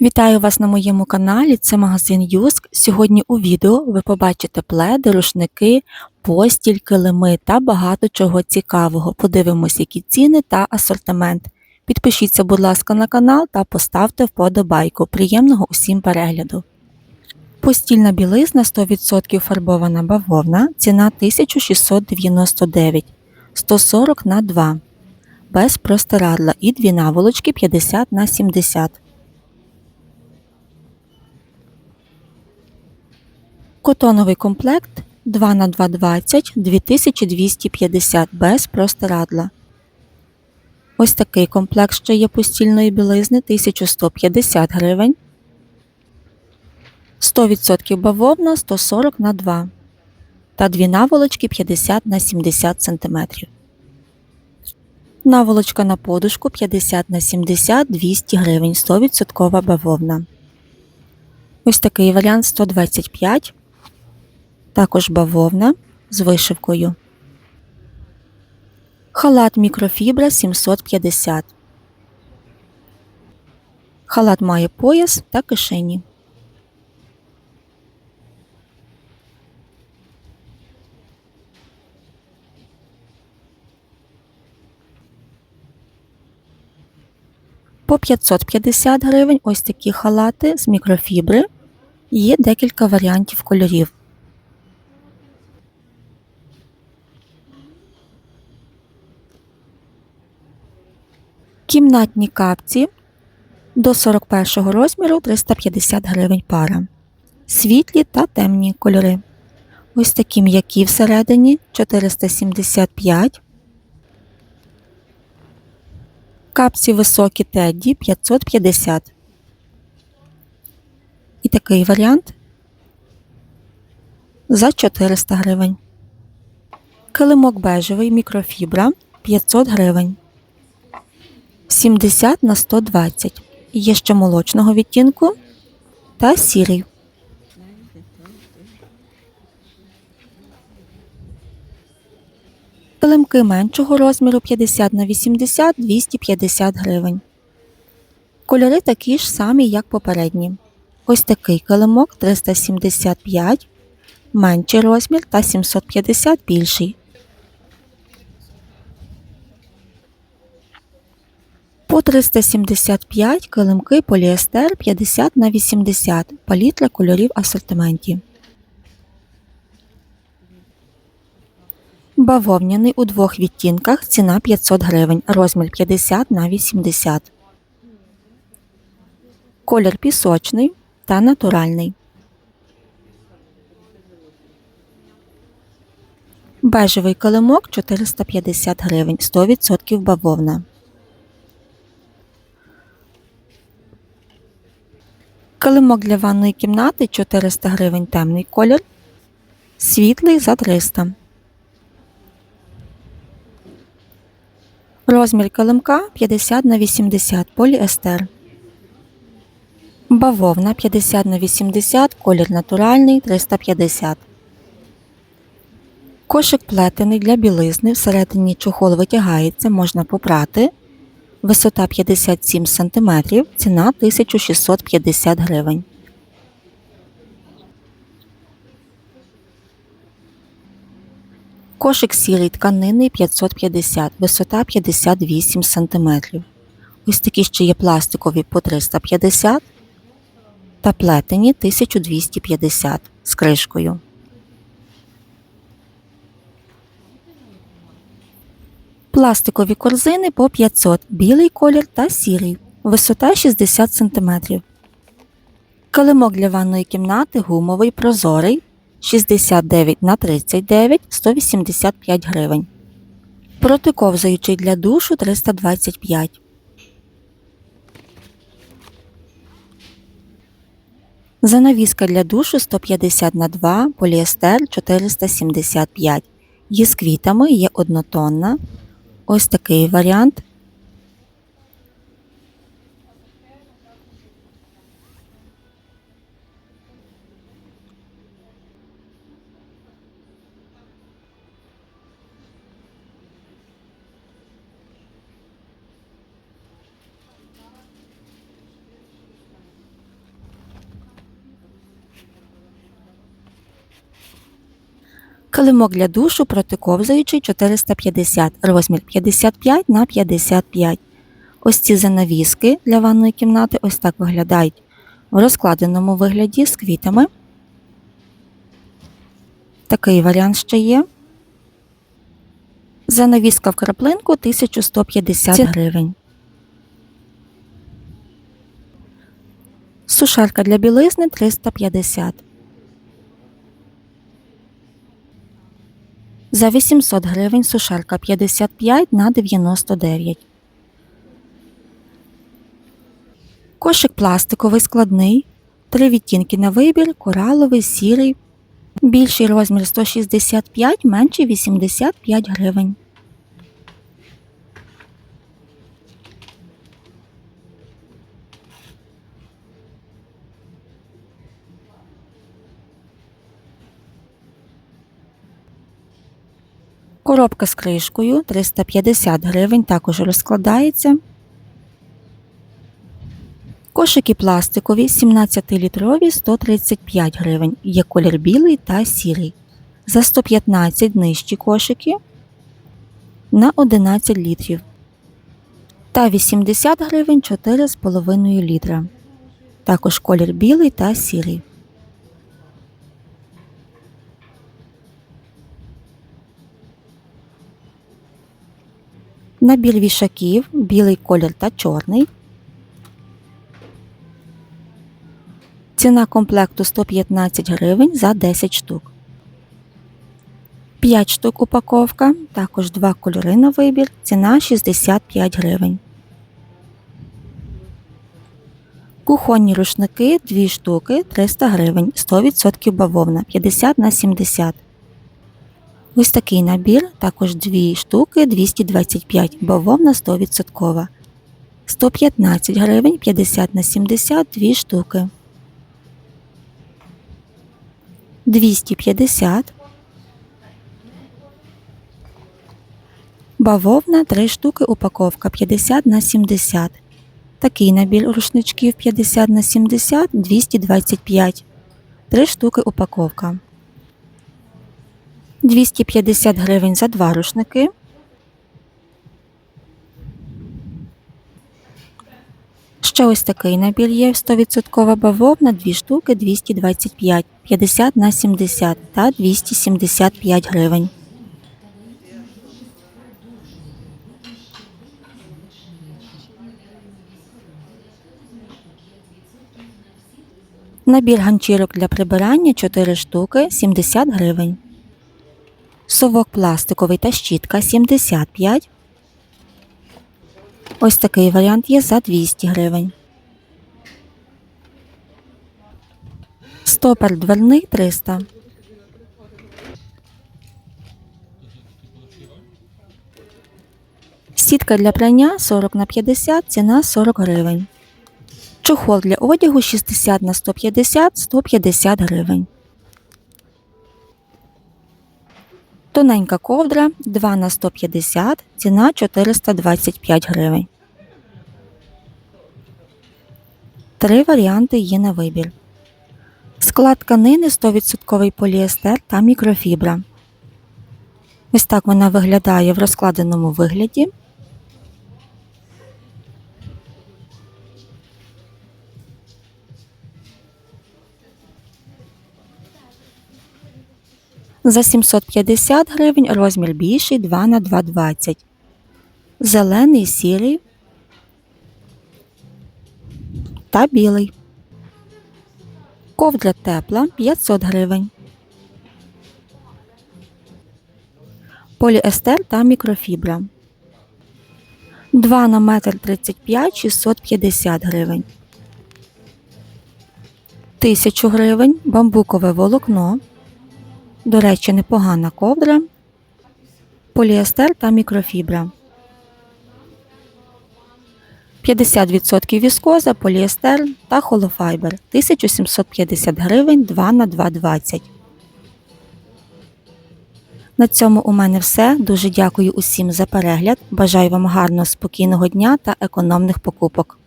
Вітаю вас на моєму каналі. Це магазин Юск. Сьогодні у відео ви побачите пледи, рушники, постіль, килими та багато чого цікавого. Подивимось, які ціни та асортимент. Підпишіться, будь ласка, на канал та поставте вподобайку. Приємного усім перегляду. Постільна білизна 100% фарбована бавовна. Ціна 1699, 140 на 2. Без простирадла і дві наволочки 50 на 70. Котоновий комплект 2 на 220 2250 без простирадла. Ось такий комплект ще є постільної білизни 1150 гривень. 100% бавовна 140 на 2 та дві наволочки 50 на 70 см. Наволочка на подушку 50 на 70 200 гривень 100% бавовна. Ось такий варіант 125 також бавовна з вишивкою. Халат мікрофібра 750. Халат має пояс та кишені. По 550 гривень ось такі халати з мікрофібри. Є декілька варіантів кольорів. Кімнатні капці до 41 розміру 350 гривень пара. Світлі та темні кольори. Ось такі м'які всередині 475. Капці високі тедді 550. І такий варіант за 400 гривень. Килимок бежевий мікрофібра 500 гривень. 70 на 120. Є ще молочного відтінку та сірий. Килимки меншого розміру 50 на 80 250 гривень. Кольори такі ж самі, як попередні. Ось такий килимок 375, менший розмір та 750 більший. По 375 килимки поліестер 50 на 80 палітра кольорів асортименті. Бавовняний у двох відтінках ціна 500 гривень, розмір 50 на 80. Колір пісочний та натуральний. Бежевий килимок 450 гривень, 100% бавовна. Килимок для ванної кімнати 400 гривень темний колір, світлий за 300. Розмір килимка 50 на 80 поліестер. Бавовна 50 на 80, колір натуральний 350. Кошик плетений для білизни. Всередині чохол витягається, можна попрати. Висота 57 см, ціна 1650 гривень. Кошик сірий тканинний 550, висота 58 см. Ось такі ще є пластикові по 350 та плетені 1250 з кришкою. Пластикові корзини по 500, білий колір та сірий, висота 60 см. Килимок для ванної кімнати гумовий прозорий 69 на 39 185 гривень. Протиковзаючий для душу 325. Занавіска для душу 150 на 2 поліестер 475. Є з квітами, є однотонна. Ось такий варіант. Килимок для душу протиковзуючий 450, розмір 55 на 55. Ось ці занавіски для ванної кімнати ось так виглядають в розкладеному вигляді з квітами. Такий варіант ще є. Занавіска в краплинку 1150 гривень. Сушарка для білизни 350. За 800 гривень сушарка 55 на 99. Кошик пластиковий складний. Три відтінки на вибір, кораловий, сірий. Більший розмір 165, менший 85 гривень. Коробка з кришкою 350 гривень, також розкладається. Кошики пластикові 17-літрові 135 гривень. Є колір білий та сірий. За 115 нижчі кошики на 11 літрів. Та 80 гривень 4,5 літра. Також колір білий та сірий. Набір вішаків, білий колір та чорний. Ціна комплекту 115 гривень за 10 штук. 5 штук упаковка, також 2 кольори на вибір, ціна 65 гривень. Кухонні рушники 2 штуки 300 гривень, 100% бавовна 50 на 70. Ось такий набір, також 2 штуки 225, бавовна 100%. 115 гривень 50 на 70 2 штуки. 250. Бавовна 3 штуки упаковка 50 на 70. Такий набір рушничків 50 на 70 225. 3 штуки упаковка. 250 гривень за два рушники. Ще ось такий набір є 100% бавовна 2 штуки 225, 50 на 70 та 275 гривень. Набір ганчірок для прибирання 4 штуки 70 гривень. Совок пластиковий та щітка 75. Ось такий варіант є за 200 гривень. Стопер дверний 300. Сітка для прання 40 на 50, ціна 40 гривень. Чохол для одягу 60 на 150 150 гривень. Тоненька ковдра 2 на 150, ціна 425 гривень. Три варіанти є на вибір. Склад тканини 100% поліестер та мікрофібра. Ось так вона виглядає в розкладеному вигляді. За 750 гривень розмір більший 2 на 2,20. Зелений, сірий та білий. Ковдра тепла 500 гривень. Поліестер та мікрофібра. 2 на метр 35 650 гривень. 1000 гривень бамбукове волокно. До речі, непогана ковдра, поліестер та мікрофібра. 50% віскоза, поліестер та холофайбер 1750 гривень 2 на 2,20. На цьому у мене все. Дуже дякую усім за перегляд. Бажаю вам гарного спокійного дня та економних покупок.